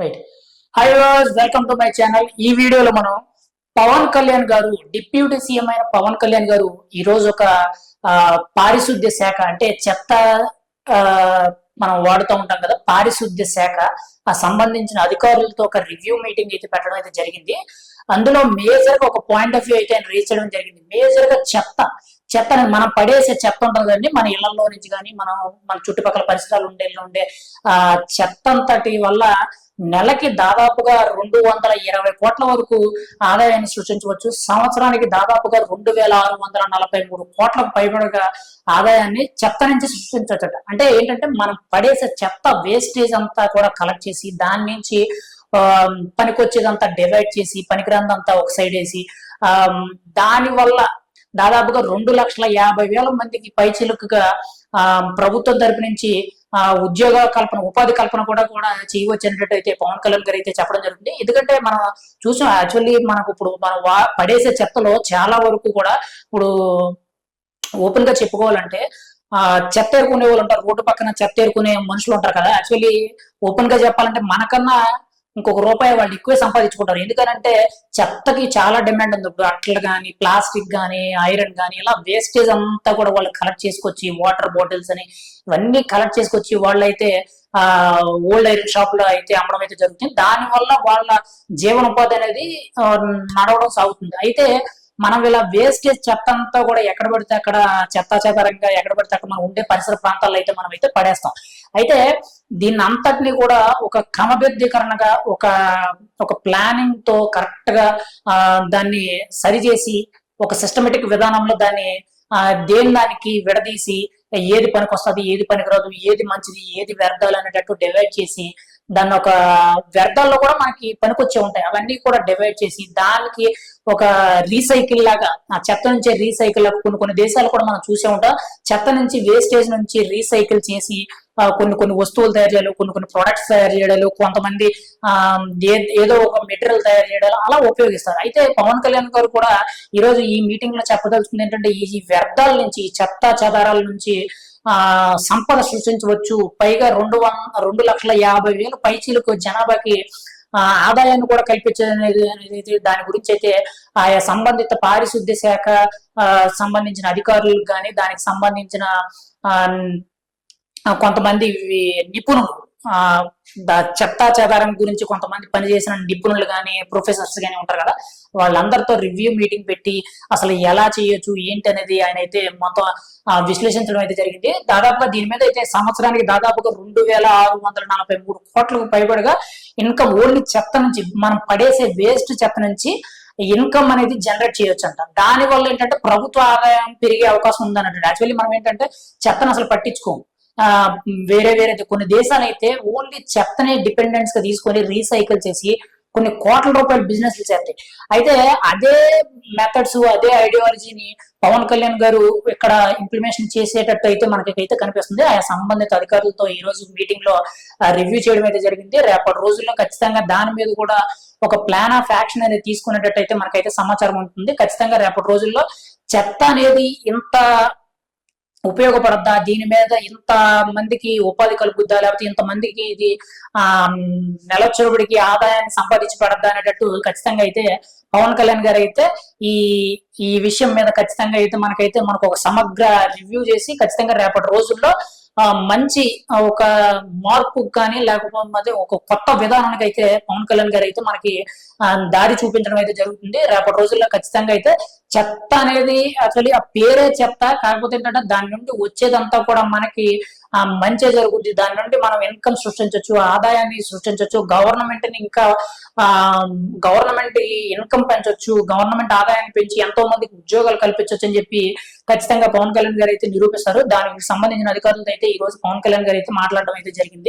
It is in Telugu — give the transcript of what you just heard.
Right hi was welcome to my channel ఈ వీడియోలో మనం పవన్ కళ్యాణ్ గారు డిప్యూటీ సీఎం అయిన పవన్ కళ్యాణ్ గారు ఈ రోజు ఒక ఆ, పారిశుద్ధ్య శాఖ అంటే చెత్త ఆ, మనం వాడుతూ ఉంటాం కదా పారిశుద్ధ్య శాఖ ఆ సంబంధించిన అధికారులతో ఒక రివ్యూ మీటింగ్ అయితే పెట్టడం అయితే జరిగింది. అందులో మేజర్గా ఒక పాయింట్ ఆఫ్ వ్యూ అయితే ఆయన రీచ్ చేయడం జరిగింది. మేజర్గా చెత్త చెత్తని మనం పడేసే చెత్త ఉంటుంది కదండి. మన ఇళ్ళలో నుంచి కానీ మనం మన చుట్టుపక్కల పరిసరాలు ఉండే ఉండే ఆ చెత్త అంతటి వల్ల నెలకి దాదాపుగా రెండు వందల ఇరవై కోట్ల వరకు ఆదాయాన్ని సృష్టించవచ్చు. సంవత్సరానికి దాదాపుగా రెండు వేల ఆరు వందల నలభై మూడు కోట్లకు పైబడిగా ఆదాయాన్ని చెత్త నుంచి సృష్టించవచ్చట. అంటే ఏంటంటే మనం పడేసే చెత్త వేస్టేజ్ అంతా కూడా కలెక్ట్ చేసి దాని నుంచి పనికొచ్చేదంతా డివైడ్ చేసి పనికిరాందంతా ఒక సైడ్ వేసి ఆ, దాని వల్ల దాదాపుగా రెండు లక్షల యాభై వేల మందికి పైచిలుకగా ఆ, ప్రభుత్వం తరపు నుంచి ఆ ఉద్యోగ కల్పన ఉపాధి కల్పన కూడా కూడా చేయవచ్చినట్టు అనేటట్టు అయితే పవన్ కళ్యాణ్ గారు అయితే చెప్పడం జరుగుతుంది. ఎందుకంటే మనం చూసాం యాక్చువల్లీ మనకు ఇప్పుడు మనం వా- పడేసే చెత్తలో చాలా వరకు కూడా ఇప్పుడు ఓపెన్గా చెప్పుకోవాలంటే ఆ చెత్త ఏరుకునే వాళ్ళు ఉంటారు. రోడ్డు పక్కన చెత్త ఏరుకునే మనుషులు ఉంటారు కదా. యాక్చువల్లీ ఓపెన్గా చెప్పాలంటే మనకన్నా ఇంకొక రూపాయి వాళ్ళు ఎక్కువే సంపాదించుకుంటారు. ఎందుకనంటే చెత్తకి చాలా డిమాండ్ ఉంది. ఇప్పుడు అట్లు కానీ ప్లాస్టిక్ కానీ ఐరన్ కానీ ఇలా వేస్టేజ్ అంతా కూడా వాళ్ళు కలెక్ట్ చేసుకొచ్చి వాటర్ బాటిల్స్ అని ఇవన్నీ కలెక్ట్ చేసుకొచ్చి వాళ్ళైతే ఆ ఓల్డ్ ఐరన్ షాప్లో అయితే అమ్మడం అయితే జరుగుతుంది. దాని వల్ల వాళ్ళ జీవనోపాధి అనేది నడవడం సాగుతుంది. అయితే మనం ఇలా వేస్టేజ్ చెత్త అంతా కూడా ఎక్కడ పడితే అక్కడ చెత్త చెదరంగా ఎక్కడ పడితే అక్కడ మనం ఉండే పరిసర ప్రాంతాల్లో అయితే మనం అయితే పడేస్తాం. అయితే దీన్ని అంతటిని కూడా ఒక క్రమబద్ధీకరణగా ఒక ఒక ప్లానింగ్తో కరెక్ట్గా ఆ, దాన్ని సరిచేసి ఒక సిస్టమేటిక్ విధానంలో దాన్ని ఆ, దేని దానికి విడదీసి ఏది పనికి వస్తుంది ఏది పనికిరాదు ఏది మంచిది ఏది వ్యర్థాలు అనేటట్టు డివైడ్ చేసి దాని ఒక వ్యర్థాల్లో కూడా మనకి పనికొచ్చే ఉంటాయి. అవన్నీ కూడా డివైడ్ చేసి దానికి ఒక రీసైకిల్ లాగా ఆ చెత్త నుంచి రీసైకిల్ కొన్ని కొన్ని దేశాలు కూడా మనం చూసే ఉంటాం. చెత్త నుంచి వేస్టేజ్ నుంచి రీసైకిల్ చేసి కొన్ని కొన్ని వస్తువులు తయారు చేయాలి కొన్ని కొన్ని ప్రొడక్ట్స్ తయారు చేయడాలు కొంతమంది ఆ ఏ- ఏదో ఒక మెటీరియల్ తయారు చేయడాలు అలా ఉపయోగిస్తారు. అయితే పవన్ కళ్యాణ్ గారు కూడా ఈ రోజు ఈ మీటింగ్లో చెప్పదలుచుకుంది ఏంటంటే ఈ వ్యర్థాల నుంచి ఈ చెత్త చెదారాల నుంచి సంపద సృష్టించవచ్చు. పైగా రెండు వం రెండు లక్షల యాభై వేల పైచీలకు జనాభాకి ఆ, ఆదాయాన్ని కూడా కల్పించేది అనేది దాని గురించి అయితే ఆయా సంబంధిత పారిశుద్ధ్య శాఖ సంబంధించిన అధికారులకు కానీ దానికి సంబంధించిన ఆ, కొంతమంది నిపుణులు చెత్తా చెదారం గురించి కొంతమంది పనిచేసిన నిపుణులు కానీ ప్రొఫెసర్స్ కానీ ఉంటారు కదా వాళ్ళందరితో రివ్యూ మీటింగ్ పెట్టి అసలు ఎలా చేయొచ్చు ఏంటి అనేది ఆయన అయితే మొత్తం విశ్లేషించడం అయితే జరిగింది. దాదాపుగా దీని మీద అయితే సంవత్సరానికి దాదాపుగా రెండు వేల ఆరు వందల నలభై మూడు కోట్లకు పైబడిగా ఇన్కమ్ ఓన్లీ చెత్త నుంచి మనం పడేసే వేస్ట్ చెత్త నుంచి ఇన్కమ్ అనేది జనరేట్ చేయొచ్చు అంట దాని వల్ల ఏంటంటే ప్రభుత్వ ఆదాయం పెరిగే అవకాశం ఉందన్నట్టు. యాక్చువల్లీ మనం ఏంటంటే చెత్తను అసలు పట్టించుకోము. వేరే వేరే కొన్ని దేశాలు అయితే ఓన్లీ చెత్తనే డిపెండెన్స్గా తీసుకొని రీసైకిల్ చేసి కొన్ని కోట్ల రూపాయల బిజినెస్ చేస్తాయి. అయితే అదే మెథడ్స్ అదే ఐడియాలజీని పవన్ కళ్యాణ్ గారు ఇక్కడ ఇంప్లిమేషన్ చేసేటట్టు అయితే మనకైతే కనిపిస్తుంది. ఆ సంబంధిత అధికారులతో ఈ రోజు మీటింగ్లో రివ్యూ చేయడం అయితే జరిగింది. రేపటి రోజుల్లో ఖచ్చితంగా దాని మీద కూడా ఒక ప్లాన్ ఆఫ్ యాక్షన్ అనేది తీసుకునేటట్టు అయితే మనకైతే సమాచారం ఉంటుంది. ఖచ్చితంగా రేపటి రోజుల్లో చెత్త అనేది ఇంత ఉపయోగపడద్దా? దీని మీద ఇంత మందికి ఉపాధి కలుగుద్దా? లేకపోతే ఇంత మందికి ఇది ఆ నెల చొరబడికి ఆదాయాన్ని సంపాదించి పడద్దా అనేటట్టు ఖచ్చితంగా అయితే పవన్ కళ్యాణ్ గారు అయితే ఈ ఈ విషయం మీద ఖచ్చితంగా అయితే మనకైతే మనకు ఒక సమగ్ర రివ్యూ చేసి ఖచ్చితంగా రేపటి రోజుల్లో మంచి ఒక మార్పు కానీ లేకపోతే ఒక కొత్త విధానానికి అయితే పవన్ కళ్యాణ్ గారు అయితే మనకి ఆ, దారి చూపించడం అయితే జరుగుతుంది. రేపటి రోజుల్లో ఖచ్చితంగా అయితే చెత్త అనేది అసలు ఆ పేరే చెత్త కాకపోతే ఏంటంటే దాని నుండి వచ్చేదంతా కూడా మనకి మంచి జరుగుద్ది. దాని నుండి మనం ఇన్కమ్ సృష్టించవచ్చు ఆదాయాన్ని సృష్టించవచ్చు గవర్నమెంట్ని ఇంకా ఆ గవర్నమెంట్ ఇన్కమ్ పెంచొచ్చు గవర్నమెంట్ ఆదాయాన్ని పెంచి ఎంతో మందికి ఉద్యోగాలు కల్పించవచ్చు అని చెప్పి ఖచ్చితంగా పవన్ కళ్యాణ్ గారు అయితే నిరూపిస్తారు. దానికి సంబంధించిన అధికారులతో అయితే ఈ రోజు పవన్ కళ్యాణ్ గారు అయితే మాట్లాడడం అయితే జరిగింది.